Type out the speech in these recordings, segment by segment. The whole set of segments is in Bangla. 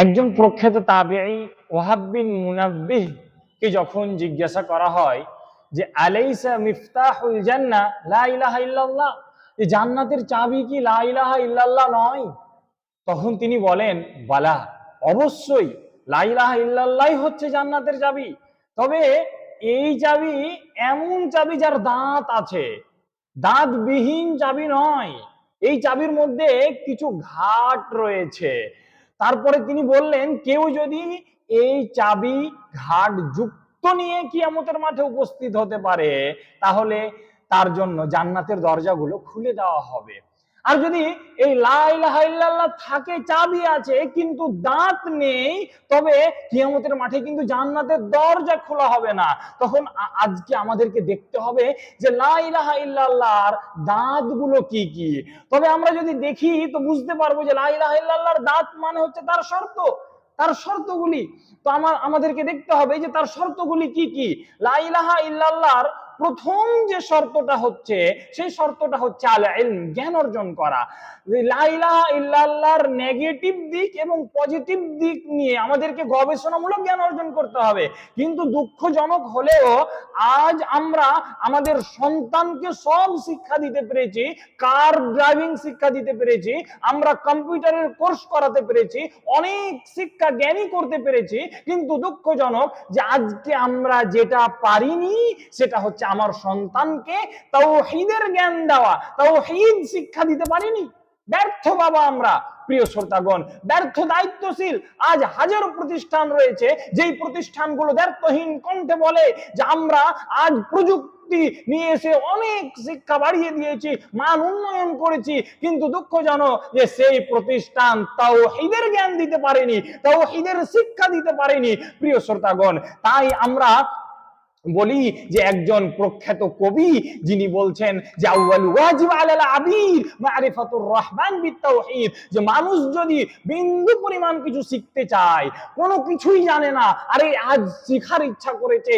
একজন প্রখ্যাত তাবেঈ ওয়াহাব বিন মুনাব্বিহ কে যখন জিজ্ঞাসা করা হয় যে, আলাইসা মিফতাহুল জান্নাহ? লা ইলাহা ইল্লাল্লাহ। যে জান্নাতের চাবি কি লা ইলাহা ইল্লাল্লাহ নয়? তখন তিনি বলেন, বালা, অবশ্যই। লা ইলাহা ইল্লাল্লাহ হচ্ছে জান্নাতের চাবি। তবে এই চাবি এমন চাবি যার দাঁত আছে। দাঁতবিহীন চাবি নয়। এই চাবির মধ্যে কিছু ঘাট রয়েছে। তারপরে তিনি বললেন, কেউ যদি এই চাবি ঘাট যুক্ত নিয়ে কিয়ামতের মাঠে উপস্থিত হতে পারে, তাহলে তার জন্য জান্নাতের দরজাগুলো খুলে দেওয়া হবে। আর যদি এই লা ইলাহা ইল্লাল্লাহ থাকে, চাবি আছে, কিন্তু দাঁত নেই, তবে কিয়ামতের মাঠে কিন্তু জান্নাতের দরজা খোলা হবে না। তখন আজকে আমাদেরকে দেখতে হবে যে লা ইলাহা ইল্লাল্লাহর দাঁতগুলো কি কি। তবে আমরা যদি দেখি, তো বুঝতে পারব যে লা ইলাহা ইল্লাল্লাহর দাঁত মানে হচ্ছে তার শর্ত। তার শর্তগুলি। তো আমার, আমাদেরকে দেখতে হবে যে তার শর্তগুলি কি কি। লা ইলাহা ইল্লাল্লাহর প্রথম যে শর্তটা হচ্ছে, সেই শর্তটা হচ্ছে আল ইলম জ্ঞান অর্জন করা। যে লা ইল্লাল্লাহর নেগেটিভ দিক এবং পজিটিভ দিক নিয়ে আমাদেরকে গবেষণামূলক জ্ঞান অর্জন করতে হবে। কিন্তু দুঃখজনক হলেও আজ আমরা আমাদের সন্তানকে সব শিক্ষা দিতে পেরেছি, কার ড্রাইভিং শিক্ষা দিতে পেরেছি, আমরা কম্পিউটারের কোর্স করাতে পেরেছি, অনেক শিক্ষা জ্ঞানী করতে পেরেছি, কিন্তু দুঃখজনক যে আজকে আমরা যেটা পারিনি, সেটা হচ্ছে আমার সন্তানকে তাওহীদের জ্ঞান দেওয়া তাওহীদ শিক্ষা দিতে পারিনি। ব্যর্থ বাবা আমরা, প্রিয় শ্রোতাগণ, ব্যর্থ দায়িত্বশীল। আজ হাজারো প্রতিষ্ঠান রয়েছে, যেই প্রতিষ্ঠানগুলো ব্যর্থহীন কণ্ঠে বলে যে আমরা আজ প্রযুক্তি নিয়ে এসে অনেক শিক্ষা বাড়িয়ে দিয়েছি, মান উন্নয়ন করেছি, কিন্তু দুঃখ দুঃখজনক যে সেই প্রতিষ্ঠান তাও হিদের জ্ঞান দিতে পারেনি তাও হিদের শিক্ষা দিতে পারেনি। প্রিয় শ্রোতাগণ, তাই আমরা বলি যে একজন প্রখ্যাত কবি যিনি বলছেন যে আউয়াল ওয়াজিব আলাল আবির মারিফাতুর রহমান বিতাওহীদ যে মানুষ যদি বিন্দু পরিমাণ কিছু শিখতে চায়, কোনো কিছুই জানে না, আরে আজ শিখার ইচ্ছা করেছে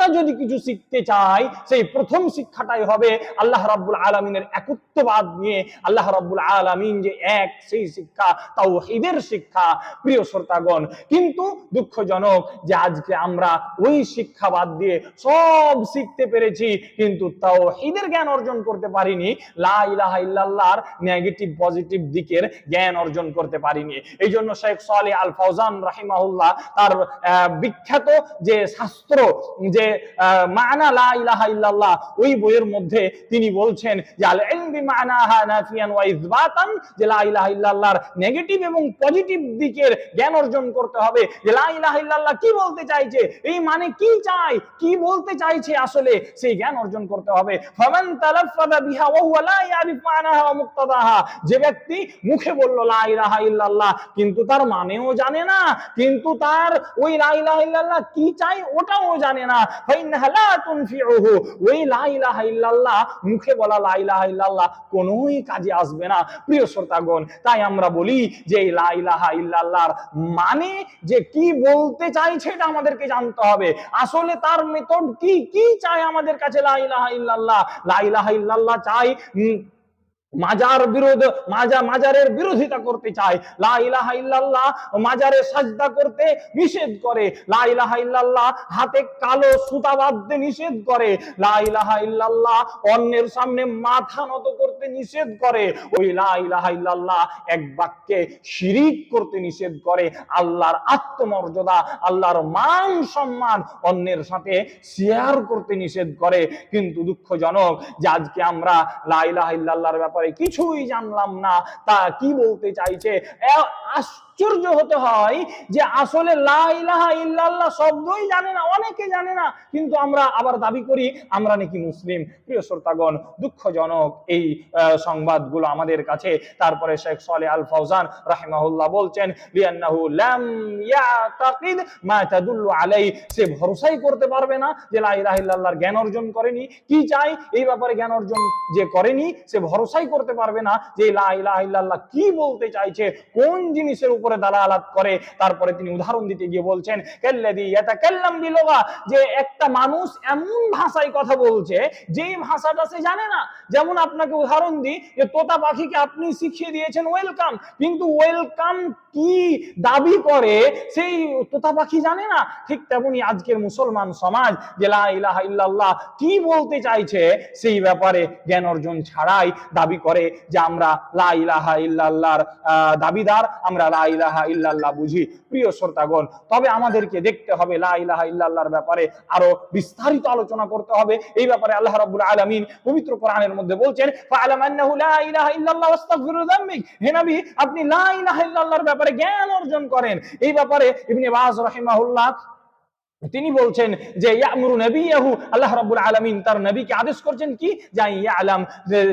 একটা যদি কিছু শিখতে চায় সেই প্রথম শিক্ষাটাই হবে আল্লাহ রাব্বুল আলামিনের একত্ববাদ নিয়ে। আল্লাহ রাব্বুল আলামিন যে এক, সেই শিক্ষা তাও ঈদের শিক্ষা, প্রিয় শ্রোতাগণ। কিন্তু দুঃখজনক যে আজকে আমরা ওই শিক্ষা বাদ দিয়ে সব শিখতে পেরেছি, কিন্তু তাও ঈদের জ্ঞান অর্জন করতে পারিনি। লা ইলাহা নেগেটিভ পজিটিভ দিকের জ্ঞান অর্জন করতে পারিনি। এই জন্য শেখ সালে আল ফাউজান রাহিমাহুল্লাহ তার বিখ্যাত যে শাস্ত্র, যে মানা লা ইলাহা ইল্লাল্লাহ। ওই বইয়ের মধ্যে তিনি বলছেন যে, আল ইলম বিমানাহা নাফিয়ান ওয়া ইসবাতান যে লা ইলাহা ইল্লাল্লাহর নেগেটিভ এবং পজিটিভ দিকের জ্ঞান অর্জন করতে হবে। যে লা ইলাহা ইল্লাল্লাহ কি বলতে চাইছে? এই মানে কি কি বলতে চাইছে আসলে? সেই জ্ঞান অর্জন করতে হবে। ফামান বিহা ওয়া হুয়া লা ইয়ারিফ মানাহা ওয়া মুক্তাদাহা। যে ব্যক্তি মুখে বলল লা ইলাহা ইল্লাল্লাহ, কিন্তু তার মানেও জানে না, কিন্তু তার ওই লা ইলাহা ইল্লাল্লাহ কি চাই ওটাও জানে না। মুখে বলা লা ইলাহা ইল্লাল্লাহ কোনোই কাজে আসবে না। প্রিয় শ্রোতাগণ, তাই আমরা বলি যে এই লা ইল্লাল্লাহর মানে যে কি বলতে চাইছে এটা আমাদেরকে জানতে হবে। আসলে তার মেথড কি? কি চাই আমাদের কাছে লা ইলাহা ইল্লাল্লাহ? লা ইলাহা ইল্লাল্লাহ চাই মাজার বিরোধ, মাজা, মাজারের বিরোধিতা করতে চায়। লা ইলাহা ইল্লাল্লাহ মাজারে সাজদা করতে নিষেধ করে। লা ইলাহা ইল্লাল্লাহ হাতে কালো সুতা বাঁধতে নিষেধ করে। লা ইলাহা ইল্লাল্লাহ অন্যের সামনে মাথা নত করতে নিষেধ করে। ওই লা ইলাহা ইল্লাল্লাহ এক বাক্যে শিরিক করতে নিষেধ করে। আল্লাহর আত্মমর্যাদা, আল্লাহর মান সম্মান অন্যের সাথে শেয়ার করতে নিষেধ করে। কিন্তু দুঃখজনক যে আজকে আমরা লা ইলাহা ইল্লাল্লাহর ব্যাপারে কিছুই জানলাম না। তা কি বলতে চাইছে? এ- আশ্চর্য হতে হয় যে আসলে লা ইল্লাল্লাহ শব্দই জানে না, অনেকে জানে না, কিন্তু আমরা আবার দাবি করি, আমরা নাকি মুসলিম। প্রিয় শ্রোতাগণ, দুঃখজনক এই সংবাদগুলো আমাদের কাছে। তারপরে শেখ সালে আল ফৌজান রাহিমাহুল্লাহ বলছেন সে ভরসাই করতে পারবে না যে লা ইলাহা জ্ঞান অর্জন করেনি। কি চাই এই ব্যাপারে জ্ঞান অর্জন যে করেনি, সে ভরসাই করতে পারবে না যে লা ইলাহা কি বলতে চাইছে, কোন জিনিসের উপর উপরে দালালাত করে, তারপরে তিনি উদাহরণ দিতে গিয়ে বলছেন যে একটা মানুষ এমন ভাষায় কথা বলছে, যেই ভাষাটা সে জানে না। যেমন আপনাকে উদাহরণ দিই যে তোতা পাখিকে আপনি শিখিয়ে দিয়েছেন ওয়েলকাম, কিন্তু ওয়েলকাম কি দাবি করে, সেই তোতা পাখি জানে না। ঠিক তেমনি আজকের মুসলমান সমাজ যে লা ইলাহা ইল্লাল্লাহ কি বলতে চাইছে, সেই ব্যাপারে জ্ঞান অর্জন ছাড়াই দাবি করে যে আমরা লা ইলাহা ইল্লাল্লাহর দাবিদার, আমরা লা ইলাহা ইল্লাল্লাহ বুঝি, প্রিয় শ্রোতাগণ। তবে আমাদেরকে দেখতে হবে লা ইলাহা ইল্লাল্লাহর ব্যাপারে আরও বিস্তারিত আলোচনা করতে হবে। এই ব্যাপারে আল্লাহ রাব্বুল আলামিন পবিত্র কোরআনের মধ্যে বলছেন, ফাআলাম আন্নাহু লা ইলাহা ইল্লাল্লাহ ওয়াস্তাগফিরু হে নবী, আপনি লা ইলাহা ইল্লাল্লাহর ব্যাপারে জ্ঞান অর্জন করেন। এই ব্যাপারে ইবনে বাজ রাহিমাহুল্লাহ তিনি বলছেন যে, ইয়ামুরু নবিয়াহু, আল্লাহ রাব্বুল আলামিন তার নবীকে আদেশ করছেন কি? যে ইয়ালাম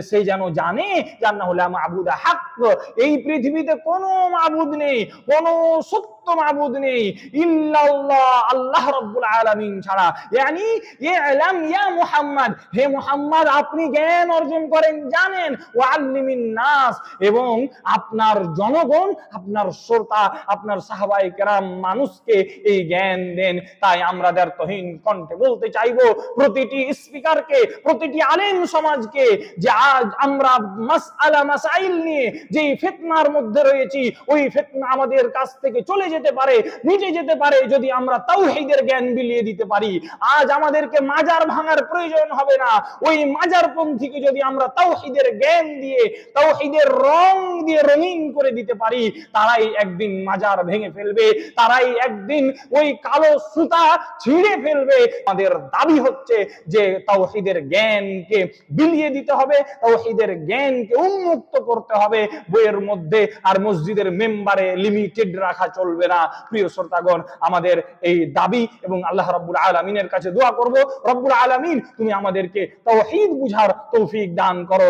সে যেন জানে যে আন্নাহু লা মাবুদা হক এই পৃথিবীতে কোনো মাবুদ নেই, কোনো সত্য মাবুদ নেই, ইল্লাল্লাহ, আল্লাহ রাব্বুল আলামিন ছাড়া। ইয়ানি, ইয়ালাম, ইয়া মুহাম্মদ, হে মুহাম্মদ, আপনি জ্ঞান অর্জন করেন, জানেন ওয়া আল্লিমিন নাস। এবং আপনার জনগণ, আপনার শ্রোতা, আপনার সাহাবায়ে কেরাম মানুষকে এই জ্ঞান দেন। তাই আমরা দ্বার্থহীন কণ্ঠে বলতে চাইব, প্রতিটি স্পিকারকে, প্রতিটি আলেম সমাজকে যে আজ আমরা মাসআলা মাসাইল নিয়ে যে ফিতনার মধ্যে রয়েছি, ওই ফিতনা আমাদের কাছ থেকে চলে যেতে পারে, মিটে যেতে পারে যদি আমরা তাওহীদের জ্ঞান বিলিয়ে দিতে পারি। আজ আমাদেরকে মাজার ভাঙার প্রয়োজন হবে না। ওই মাজার পন্থীকে যদি আমরা তাওহীদের জ্ঞান দিয়ে, তাওহীদের রং দিয়ে রঙিন করে দিতে পারি, তারাই একদিন মাজার ভেঙে ফেলবে, তারাই একদিন ওই কালো সুতা ছিঁড়ে ফেলবে। আমাদের দাবি হচ্ছে যে তাওহীদের জ্ঞানকে বিলিয়ে দিতে হবে, তাওহীদের জ্ঞানকে উন্মুক্ত করতে হবে। বইয়ের মধ্যে আর মসজিদের মেম্বারে লিমিটেড রাখা চলবে না। প্রিয় শ্রোতাগণ, আমাদের এই দাবি এবং আল্লাহ রাব্বুল আলামিনের কাছে দোয়া করব, রব্বুল আলামিন, তুমি আমাদেরকে তাওহীদ বুঝার তৌফিক দান করো।